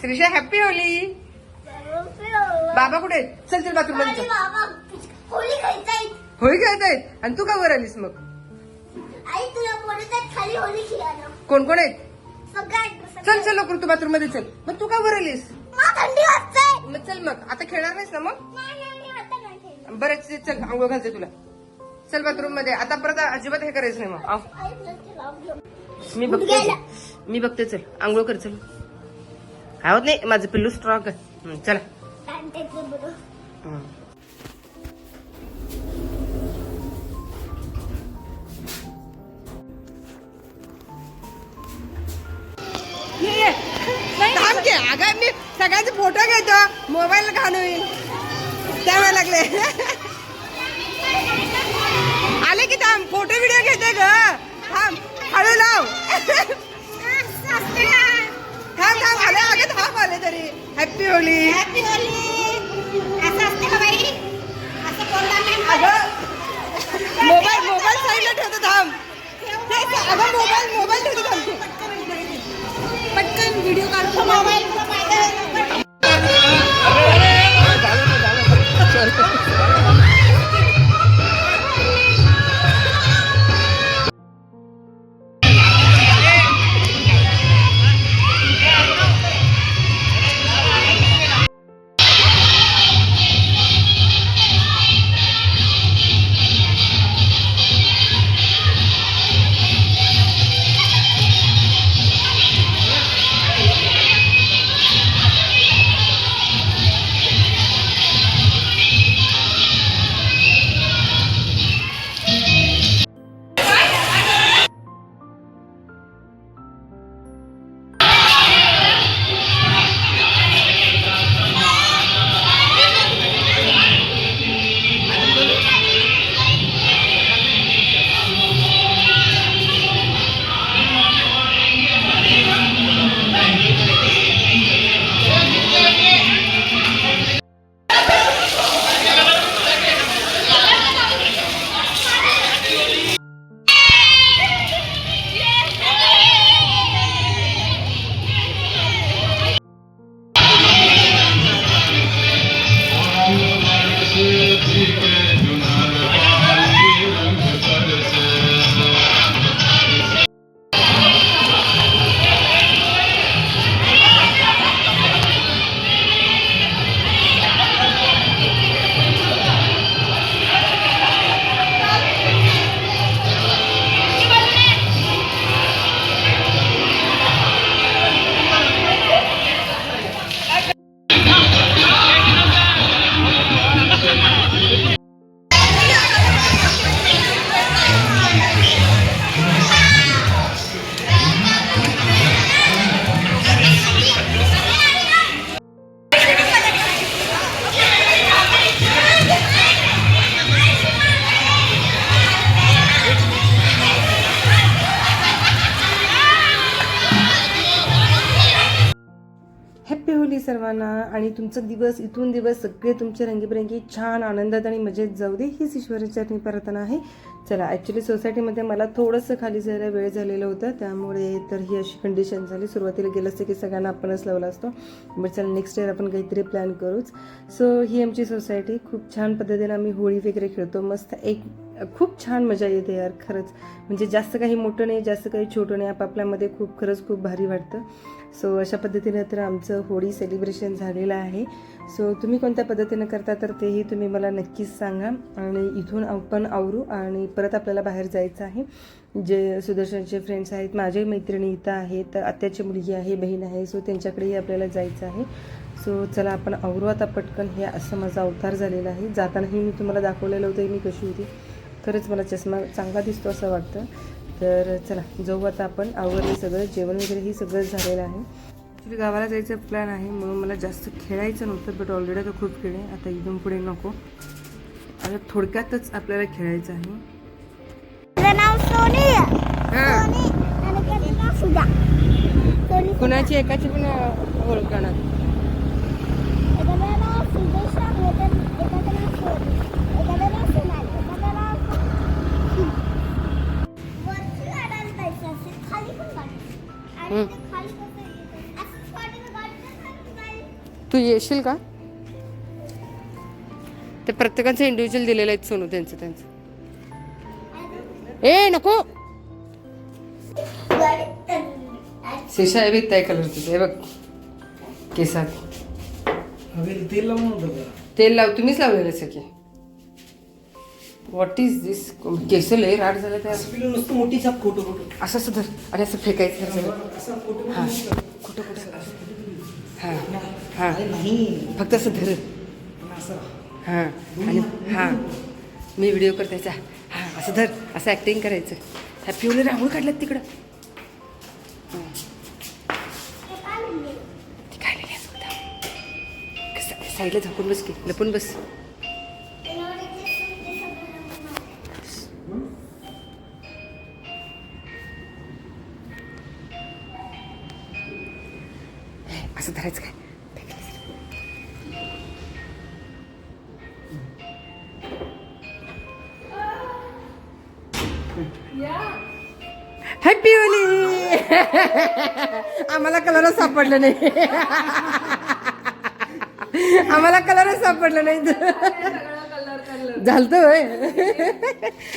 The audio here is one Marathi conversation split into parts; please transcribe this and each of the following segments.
Trisha happy Holy? बाबा कुठे? चल चल बाथरूम होळी खेळताय होळी खेळत आहेत आणि तू का वर आलीस मग? आई तुला बोलत खाली होळी खेळायला. कोण कोण आहेत? चल चल लवकर तू बाथरूममध्ये चल. मग तू का वर आलीस? थंडी वाजते. मग चल मग. आता खेळणार नाहीस ना मग? नाही नाही मी आता नाही खेळणार. बरं चल, आंघोळ घालते तुला. चल बाथरूममध्ये. आता परत अजिबात हे करायचं नाही मग. मी बघते. मी बघते चल. आंघोळ कर चल. आवत नाही माझं पिल्लू स्ट्रॉंग आहे चला अगं मी सगळ्यांचे फोटो घेतो मोबाईल घाण होईल त्यावेळेला लागले आले की थांब फोटो व्हिडिओ घेते ग थांब हळू लाव थांब थांब आले अगं आले तरी. हॅपी होली होळी. असं असतं का बाई? असं मोबाईल मोबाईल साईडला ठेवतो थांब. अगं मोबाईल मोबाईल ठेवतो थांब. सर्वांना आणि तुमचं दिवस इथून दिवस सगळे तुमचे रंगीबेरंगी छान आनंदात आणि मजेत जाऊ दे हीच ईश्वराची प्रार्थना आहे. चला ॲक्च्युली सोसायटीमध्ये मला थोडंसं खाली जायला वेळ झालेला होता त्यामुळे तर ही अशी कंडिशन झाली. सुरुवातीला गेलं असतं की सगळ्यांना आपणच लावला असतो. बट चला नेक्स्ट इयर आपण काहीतरी प्लॅन करूच. सो ही आमची सोसायटी खूप छान पद्धतीने आम्ही होळी वगैरे खेळतो. मस्त एक खूप छान मजा येते यार खरंच. म्हणजे जास्त काही मोठं नाही जास्त काही छोटं नाही. आपापल्यामध्ये खूप खरंच खूप भारी वाटतं. सो अशा पद्धतीनं तर आमचं होळी सेलिब्रेशन झालेलं आहे. सो तुम्ही कोणत्या पद्धतीनं करता तर तेही तुम्ही मला नक्कीच सांगा. आणि इथून आपण आवरू आणि परत आपल्याला बाहेर जायचं आहे. जे सुदर्शनचे फ्रेंड्स आहेत माझे मैत्रिणी इथं आहेत तर आत्याची मुलगी आहे बहीण आहे सो त्यांच्याकडेही आपल्याला जायचं आहे. सो चला आपण आवरू आता पटकन. हे असं माझा अवतार झालेला आहे. जातानाही मी तुम्हाला दाखवलेलं होतं मी कशी होती. खरंच मला चष्मा चांगला दिसतो असं वाटतं. तर चला जाऊ आता आपण. आवरले सगळं जेवण वगैरे ही सगळं झालेलं आहे. ॲक्च्युली गावाला जायचं प्लॅन आहे म्हणून मला जास्त खेळायचं नव्हतं बट ऑलरेडी आता खूप खेळ आहे. आता इथून पुढे नको. आता थोडक्यातच आपल्याला खेळायचं आहे. कुणाची एकाची पण ओळखणार ते येशील का? ते प्रत्येकाचं इंडिव्हिज्युअल दिलेलं आहेत सोनू त्यांचं त्यांचं. ए नको. शेषा आहे बघ त्या कलरचं हे बघ. केसात. तेल लावून तेल लाव तुम्हीच लावलेलं सगळे व्हॉट इज दिस केस लय राड झालं त्या नुसतं मोठी छाप फोटो असं असं धर. आणि असं फेकायचं सगळं. हा. कुठं कुठं हां. हां. नाही. फक्त असं धर. हां. आणि हां. मी व्हिडिओ करतायचा हां. असं धर. असं ॲक्टिंग करायचं. ह्या पिवले रांगोळ काढल्यात तिकडं. हं. ती काढलेली साईडला झाकून बस की. लपून बस. Happy Holy. आम्हाला कलरच सापडलं नाही. आम्हाला कलरच सापडलं नाही. झालत होय.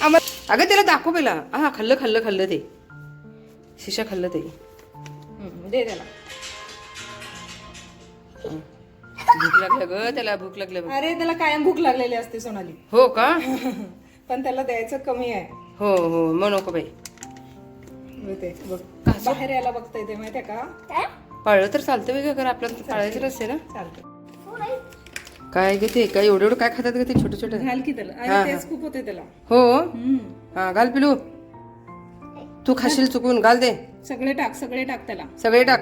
आम्हाला अगं त्याला दाखव पहिला. हा खाल्लं खाल्लं खाल्लं ते. शिशा खाल्लं ते. दे त्याला. भूक लागलं ग त्याला भूक लागलं. अरे त्याला कायम भूक लागलेली असते सोनाली. हो का? पण त्याला द्यायचं कमी आहे. हो हो मग नको बाई? बघ ते बघ बाहेर यायला बघता येते माहितीये का? पाळलं तर चालतं वेगळं कर आपल्याला तर पाळायचं नसते ना. चालतं काय ग ते काय एवढं एवढं काय खातात ग ते छोटे छोटे? घाल की त्याला. हा, अरे तेच खूप होते त्याला. हो? हम्म. हा घाल पिलू. तू खाशील चुकून घाल दे. सगळे टाक सगळे टाक त्याला. सगळे टाक.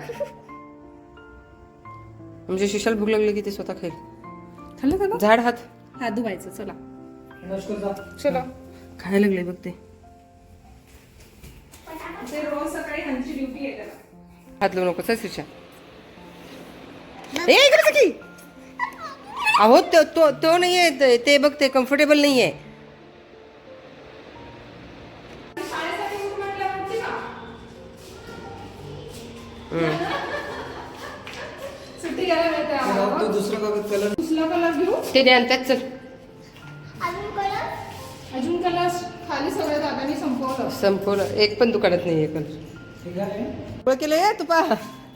म्हणजे शिशाल भूक लागली की ते स्वतः खाईल. खाल्लं? झाड हात. हात धुवायचं चला. नमस्कार जा. चला. खायला लागले बघ ते. ते रोज सकाळी ह्यांची ड्युटी आहे त्याला. हात लावू नको चल शिशा ए इकडे की. अहो तो तो तो नाहीये ते- ते बघ ते कम्फर्टेबल नाहीये. सुट्टी घ्यायला मिळते ते आम्हाला. राहू दे, दुसरा कागद कलर दुसरा कलर घेऊ? ते द्या आणतात चल. अजून कलर? खाली सगळे दादानी संपवलं. संपवलं. एक पण दुकानात नाहीये कलर ठीक आहे ओळख केलं या तुपा.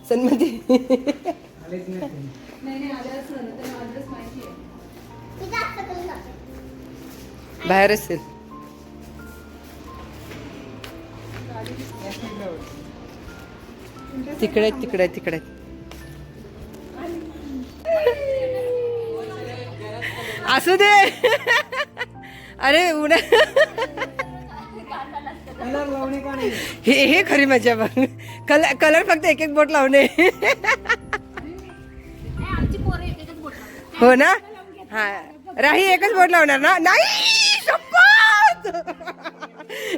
सन्मती. नाही. नाही नाही नाही बाहेर असेल. तिकडे तिकडे तिकडे. असू दे. अरे उन्हा कलर लावणे का नाही हे हे खरी मजा बघ. कलर कलर फक्त एक एक बोट लावणे. हो ना? हा. राही एकच बोट लावणार ना? नाही शपथ!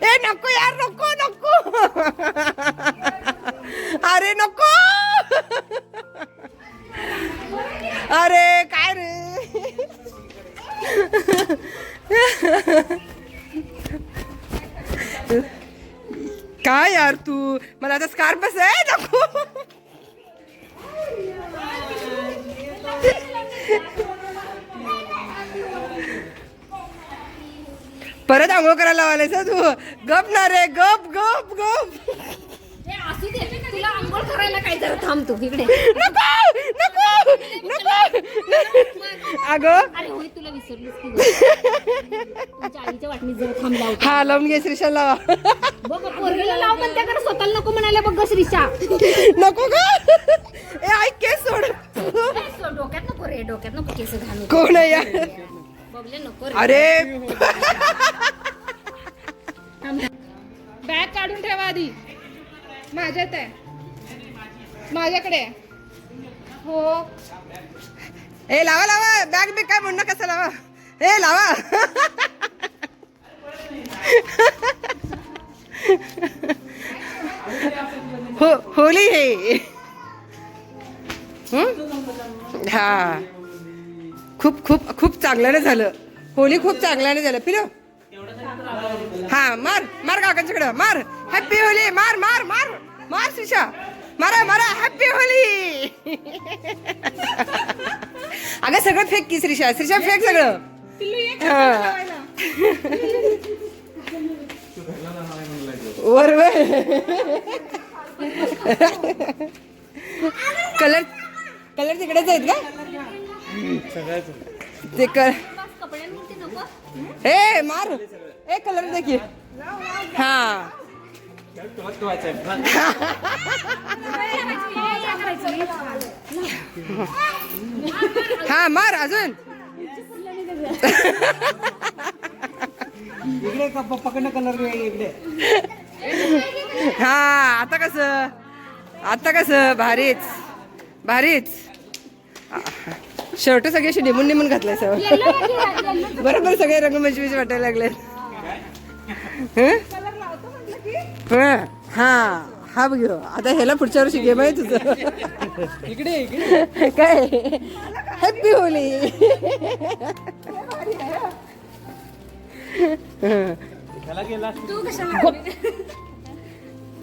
ए नको यार नको नको. अरे नको. अरे काय रे? काय यार तू? मला आता स्कार्फ आहे नको. परत आंघोळ करायला लावायला तू? गप ना रे गप गप गप. असू दे तुला आंघोळ करायला काय जरा थांब तू इकडे. नको नको नको. अगं हा लावून घे श्रीशा लावा. स्वतःला नको म्हणाले बघ श्रीशा. नको का ए ऐक केस सोड. डोक्यात नको रे डोक्यात नको केस घालू. कोण आहे यार नको अरे. बॅग काढून ठेवा आधी. माझ्यात आहे. माझ्याकडे. हो. ए लावा लावा. बॅग बी काय म्हणणं कसं लावा? ए लावा. हो होली हे. हा? खूप खूप खूप चांगल्याने झालं. होली खूप चांगल्याने झालं. पिलो. हा मार मार काकांच्याकडं. मार. हॅपी होली. मार मार मार. मार शिशा. मारा मारा हॅपी होली! अगं सगळं फेक की श्रीषा श्रीषा फेक सगळं. हा. वर कलर कलर तिकडेच आहेत का? ते कर ए मार. ए कलर देखील हा. हा मार अजून. इकडे का पकडणं कलर इकडे. हा आता कस? आता कस? भारीच. भारीच. शर्ट सगळे असे निमून निमून घातलाय सगळं. बरोबर सगळे रंगमंचवीच वाटायला लागले हं? हा हा बघ. आता ह्याला पुढच्या वर्षी गेम आहे तुझं. इकडे इकडे काय? हॅपी होली तू कशाला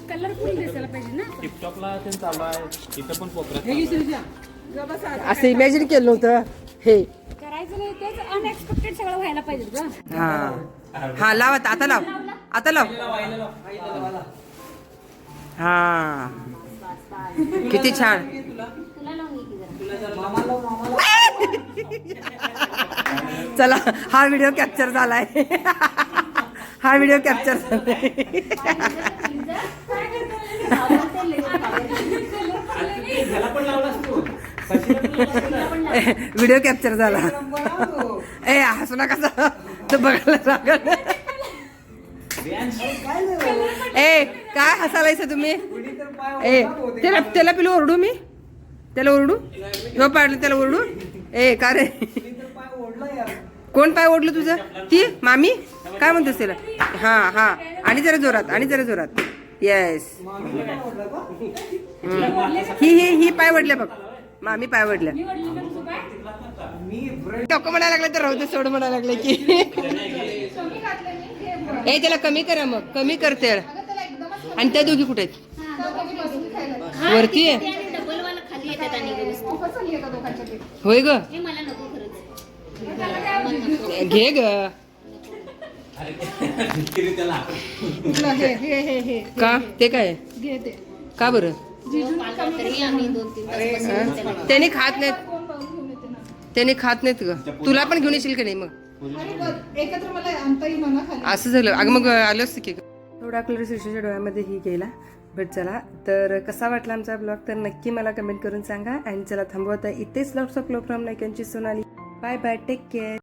कलरफुल दिसायला पाहिजे ना. टिकटॉकला ते चालू आहे. इथं पण कोपऱ्यात असं इमॅजिन केलं नव्हतं. हे. करायचं नाही तेच अनएक्सपेक्टेड सगळं व्हायला पाहिजे हा. हा लाव आता आता लाव. आता लाव. हा. किती छान. चला हा व्हिडिओ कॅप्चर झालाय. हा व्हिडिओ कॅप्चर व्हिडिओ कॅप्चर झाला. ए हसू नका. तर बघायला लागल ए काय हसालायचं तुम्ही? ए त्याला त्याला पिलो ओरडू मी? त्याला ओरडू? ह्यो पाडलं त्याला ओरडू? ए का रे? कोण पाय ओढलं तुझं? ती? मामी? काय म्हणतोस त्याला? हा हा. आणि जरा जोरात आणि जरा जोरात. येस ही ही ही पाय वडल्या बघ. मामी पाय वडल्या टोको म्हणायला लागलं तर राहू दे सोड म्हणायला लागले की. ए त्याला कमी करा मग कमी कर तेळ आणि त्या दोघी कुठे आहेत? वरती आहे. होय ग. हे मला नको खरंच घे ग. का? ते काय? का बरं? त्याने खात नाहीत. त्याने खात नाहीत ग. तुला पण घेऊन येशील का नाही मग? बघ, एकत्र मला आणता येईल ना खाली असं झालं. अगं मग आलो असतं की थोडा कलर शिर्षाच्या डोळ्यामध्ये ही गेला. बट चला तर कसा वाटला आमचा ब्लॉग तर नक्की मला कमेंट करून सांगा. आणि चला थांबवता इथेच lots of from नायकांची Sonali. Bye bye take care